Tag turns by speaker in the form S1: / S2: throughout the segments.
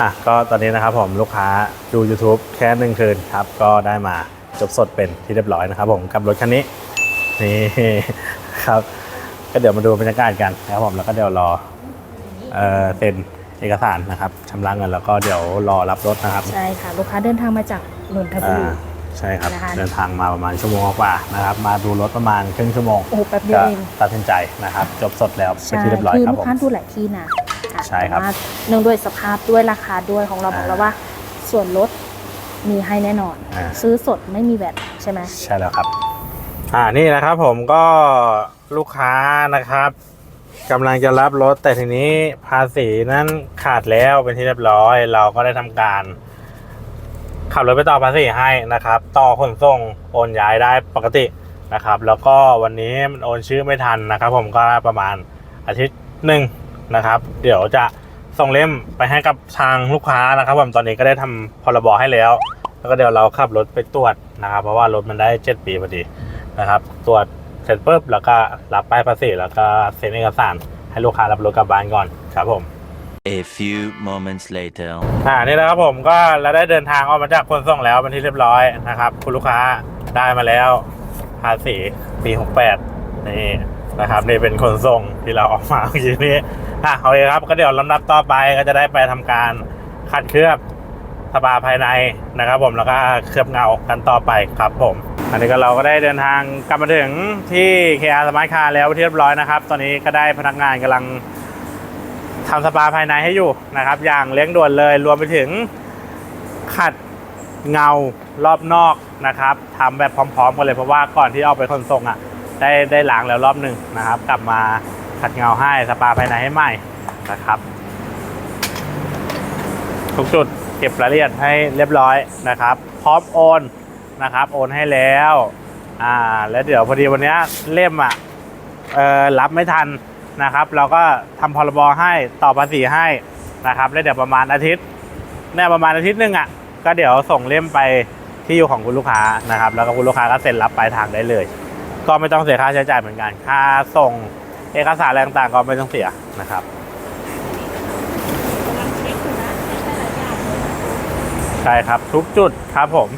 S1: อะก็ตอนนี้นะครับผมลูกค้าดู YouTube แค่หนึ่งคืนครับ ก็ได้มาจบสดเป็นที่เรียบร้อยนะครับผมกับรถคันนี้นี่ครับ ก็เดี๋ยวมาดูบรรยากาศกันนะครับผมแล้วก็เดี๋ยวรอเอ่อเซ็นเอกสารนะครับชำระเงินแล้วก็เดี๋ยวรอรับรถนะครับ
S2: ใช่ค่ะ ลูกค้าเดินทางมาจากนนทบุ
S1: อ่า
S2: รี
S1: ใช่ครับ
S2: นะคะ
S1: เดินทางมาประมาณชั่วโมงกว่านะครับ มาดูรถประมาณครึ่งชั่วโมง
S2: โอ้โหแป๊บเดียว
S1: ก็
S2: เอง
S1: ตัดสินใจนะครับ จบสดแล้วเป็น
S2: ใช่
S1: ที่เรียบร้อย
S2: คือ
S1: ครับ
S2: ลู
S1: ผ
S2: ก
S1: ม
S2: ค้าดูหลายที่นะ อะ
S1: ใช่ครับ
S2: แต่ว่าเนื่องด้วยสภาพด้วยราคาด้วยของเราบอกแล้ว
S1: อ่า
S2: ว่า ส่วนลดมีให้แน่นอน
S1: อ่า
S2: ซื้อสดไม่มีแบตใช่ไหม
S1: ใช่แล้วครับ อ่านี่นะครับ ผมก็ลูกค้านะครับกำลังจะรับรถแต่ทีนี้ภาษีนั้นขาดแล้วเป็นที่เรียบร้อย เราก็ได้ทำการ ขับรถไปต่อภาษีให้นะครับ ต่อขนส่งโอนย้ายได้ปกตินะครับ แล้วก็วันนี้มันโอนชื่อไม่ทันนะครับ ผมก็ประมาณอาทิตย์หนึ่ง นะครับ เดี๋ยวจะส่งเล่มไปให้กับทางลูกค้านะครับผมตอนนี้ก็ได้ทำพรบให้แล้ว แล้วก็เดี๋ยวเราขับรถไปตรวจนะครับ เพราะว่ารถมันได้7ปีพอดีนะครับ ตรวจเสร็จปุ๊บแล้วก็รับป้ายภาษีแล้วก็เซ็นเอกสารให้ลูกค้ารับรถกลับบ้านก่อนครับผม
S3: A few moments later.
S1: อ่านี่นะครับผมก็เราได้เดินทางออกมาจากขนส่งแล้วเป็นที่เรียบร้อยนะครับ คุณลูกค้าได้มาแล้วภาษีปี 68 นี่นะครับนี่เป็นขนส่งที่เราออกมาเมื่อกี้นี้ อะโอเคครับก็เดี๋ยวลำดับต่อไปก็จะได้ไปทำการคัดเคลือบสปาภายในนะครับผมแล้วก็เคลือบเงากันต่อไปครับผม อันนี้ก็เราก็ได้เดินทางกลับมาถึงที่ KR Smart Car แล้วเป็นที่เรียบร้อยนะครับ ตอนนี้ก็ได้พนักงานกำลังทำสปาภายในให้อยู่นะครับ อย่างเลี้ยงด่วนเลยรวมไปถึงขัดเงารอบนอกนะครับทำแบบพร้อมๆกันเลยเพราะว่าก่อนที่เอาไปขนส่งอะได้ได้ล้างแล้วรอบหนึ่งนะครับ กลับมา ขัดเงาให้สปาภายในให้ใหม่นะครับทุกจุดเก็บรายละเอียดให้เรียบร้อยนะครับ พร้อมโอนนะครับโอนให้แล้วอ่าแล้วเดี๋ยวพอดีวันนี้เล่มอะเออรับไม่ทันนะครับ เราก็ทำพรบให้ต่อภาษีให้นะครับแล้วเดี๋ยวประมาณอาทิตย์เนี่ยประมาณอาทิตย์หนึงอะก็เดี๋ยวส่งเล่มไปที่อยู่ของคุณลูกค้านะครับ แล้วก็คุณลูกค้าก็เซ็นรับปลายทางได้เลย ก็ไม่ต้องเสียค่าใช้จ่ายเหมือนกันค่าส่ง เอกสารอะไรต่างๆก็ไม่ต้องเสียนะครับใช่ครับทุกจุดครับผม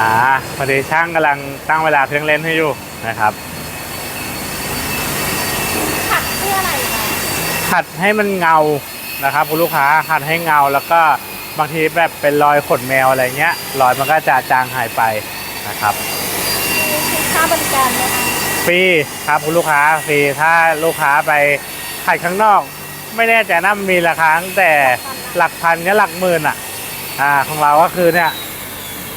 S1: อ่าพอดีช่างกำลังตั้งเวลาเครื่องเล่นให้อยู่นะครับ
S2: ขัดเพื่ออะไรคะ
S1: ขัดให้มันเงานะครับคุณลูกค้าขัดให้เงาแล้วก็บางทีแบบเป็นรอยขนแมวอะไรเงี้ยรอยมันก็จะจางหายไปนะครับ
S2: มีค่าบริการไหมคะ
S1: ฟรีครับคุณลูกค้าฟรีถ้าลูกค้าไปขัดข้างนอก ไม่แน่ใจนะมันมีราคาตั้งแต่หลักพันเนี่ยหลักหมื่นอะอ่าของเราก็คือเนี่ย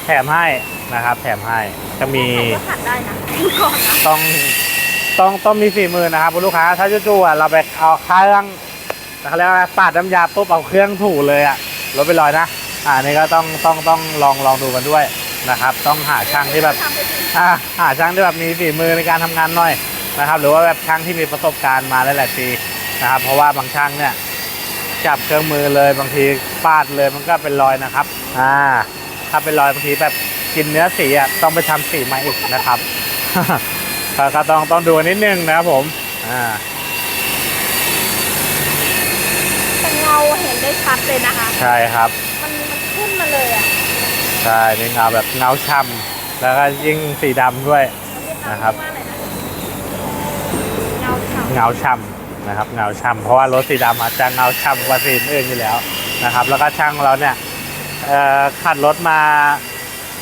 S1: แถมให้นะครับ แถมให้จะมี
S2: ก็ขัดได้นะดูก่อนนะ
S1: ต้องต้องต้องมีสี่มือนะครับคุณลูกค้า ถ้าจู่ๆอะเราไปเอาเครื่องเขาเรียกว่าปาดน้ำยาปุ๊บเอาเครื่องถูเลยอะลดไปลอยนะอ่านี่ก็ต้องต้องต้องลองลองดูกันด้วยนะครับ ต้องหาช่างที่แบบ
S2: ทำไปถึง
S1: อ่าหาช่างที่แบบมีฝีมือในการทำงานหน่อยนะครับ หรือว่าแบบช่างที่มีประสบการณ์มาหลายๆปีนะครับ เพราะว่าบางช่างเนี่ยจับเครื่องมือเลยบางทีปาดเลยมันก็เป็นรอยนะครับ อ่า ถ้าเป็นรอยบางทีแบบกินเนื้อสีอะต้องไปทำสีใหม่อีกนะครับก็ก็ต้องต้องดูนิดนึงนะครับผมอ่า
S2: แต่เงาเห็นได้ชัดเลยนะคะ
S1: ใช่ครับ
S2: มันมันขึ้นมาเลยอะ
S1: ใช่นี่เงาแบบเงาช่ำแล้วก็ยิ่งสีดำด้วยนะครับ
S2: ว่าอะไรนะเงาขาว
S1: เงาช่ำนะครับ เงาช่ำเพราะว่ารถสีดำอาจจะเงาช่ำกว่าสีอื่นอยู่แล้วนะครับ แล้วก็ช่างเราเนี่ยเอ่อ ขัดรถมา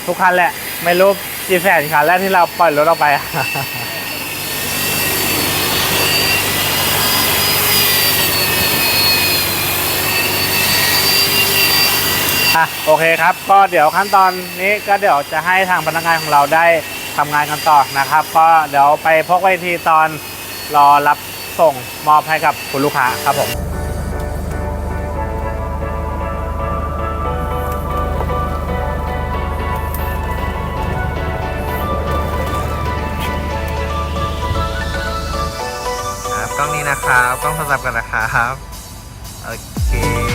S1: ทุกคันแหละ ไม่รู้กี่แสนคันแล้วที่เราปล่อยรถออกไปอะโอเคครับ ก็เดี๋ยวขั้นตอนนี้ก็เดี๋ยวจะให้ทางพนักงานของเราได้ทำงานกันต่อนะครับ ก็เดี๋ยวไปพบไว้ทีตอนรอรับส่งมอบให้กับคุณลูกค้าครับผม
S4: กล้องนี้นะครับ กล้องโทรศัพท์กันนะครับ โอเค